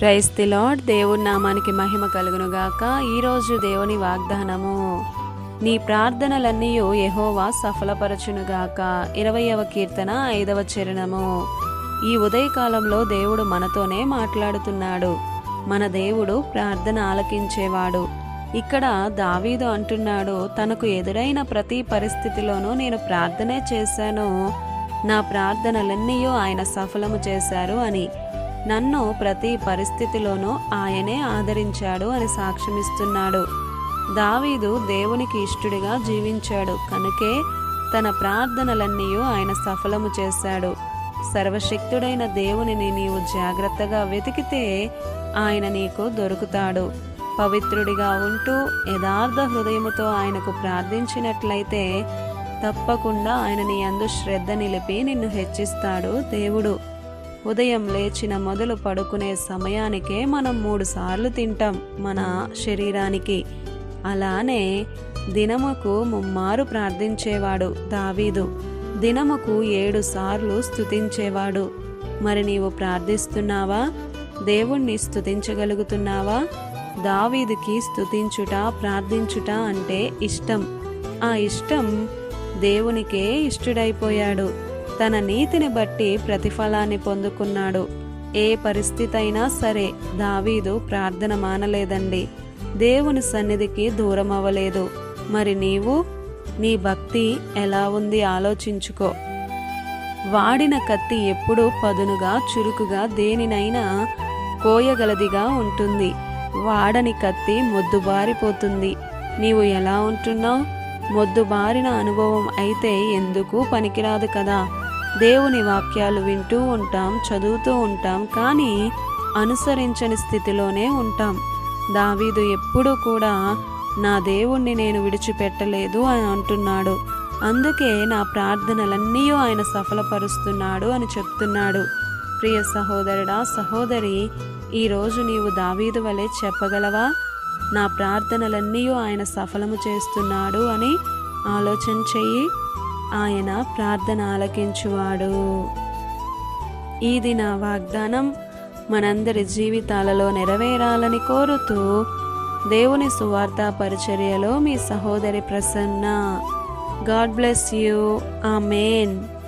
Price the lord దేవుని నామానికి మహిమ కలుగునుగాక. ఈరోజు దేవుని వాగ్దానము నీ ప్రార్థనలన్నీ యహోవా సఫలపరచునుగాక. ఇరవయవ కీర్తన ఐదవ చరణము. ఈ ఉదయకాలంలో దేవుడు మనతోనే మాట్లాడుతున్నాడు. మన దేవుడు ప్రార్థన ఆలకించేవాడు. ఇక్కడ దావీదు అంటున్నాడు తనకు ఎదురైన ప్రతి పరిస్థితిలోనూ నేను ప్రార్థనే చేశాను. నా ప్రార్థనలన్నీ ఆయన సఫలము చేశారు అని. నన్ను ప్రతి పరిస్థితిలోనూ ఆయనే ఆదరించాడు అని సాక్ష్యమిస్తున్నాడు. దావీదు దేవునికి ఇష్టుడిగా జీవించాడు. కనుకే తన ప్రార్థనలన్నీ ఆయన సఫలము చేశాడు. సర్వశక్తుడైన దేవునిని నీవు జాగ్రత్తగా వెతికితే ఆయన నీకు దొరుకుతాడు. పవిత్రుడిగా ఉంటూ యథార్థ హృదయముతో ఆయనకు ప్రార్థించినట్లయితే తప్పకుండా ఆయన నీ అందు శ్రద్ధ నిలిపి నిన్ను హెచ్చిస్తాడు దేవుడు. ఉదయం లేచిన మొదలు పడుకునే సమయానికే మనం మూడు సార్లు తింటాం మన శరీరానికి. అలానే దినముకు ముమ్మారు ప్రార్థించేవాడు దావీదు. దినముకు ఏడు సార్లు స్థుతించేవాడు మరి నీవు ప్రార్థిస్తున్నావా? దేవుణ్ణి స్థుతించగలుగుతున్నావా దావీదుకి స్థుతించుట ప్రార్థించుట అంటే ఇష్టం. ఆ ఇష్టం దేవునికే ఇష్టుడైపోయాడు. తన నీతిని బట్టి ప్రతిఫలాన్ని పొందుకున్నాడు. ఏ పరిస్థితి అయినా సరే దావీదు ప్రార్థన మానలేదండి. దేవుని సన్నిధికి దూరం అవ్వలేదు మరి నీవు? నీ భక్తి ఎలా ఉంది ఆలోచించుకో. వాడిన కత్తి ఎప్పుడూ పదునుగా చురుకుగా దేనినైనా కోయగలదిగా ఉంటుంది. వాడని కత్తి మొద్దుబారిపోతుంది. నీవు ఎలా ఉంటున్నావు? మొద్దుబారిన అనుభవం అయితే ఎందుకు పనికిరాదు కదా. దేవుని వాక్యాలు వింటూ ఉంటాం చదువుతూ ఉంటాం కానీ అనుసరించని స్థితిలోనే ఉంటాం. దావీదు ఎప్పుడూ కూడా నా దేవుణ్ణి నేను విడిచిపెట్టలేదు అని అంటున్నాడు. అందుకే నా ప్రార్థనలన్నీ ఆయన సఫలపరుస్తున్నాడు అని చెప్తున్నాడు. ప్రియ సహోదరుడా సహోదరి ఈరోజు నీవు దావీదు వలె చెప్పగలవా? నా ప్రార్థనలన్నీ ఆయన సఫలము చేస్తున్నాడు అని ఆలోచన చెయ్యి. ఆయన ప్రార్థన ఆలకించువాడు. ఇది నా వాగ్దానం మనందరి జీవితాలలో నెరవేరాలని కోరుతూ దేవుని సువార్త పరిచర్యలో మీ సహోదరి Prasanna. God bless you. Amen.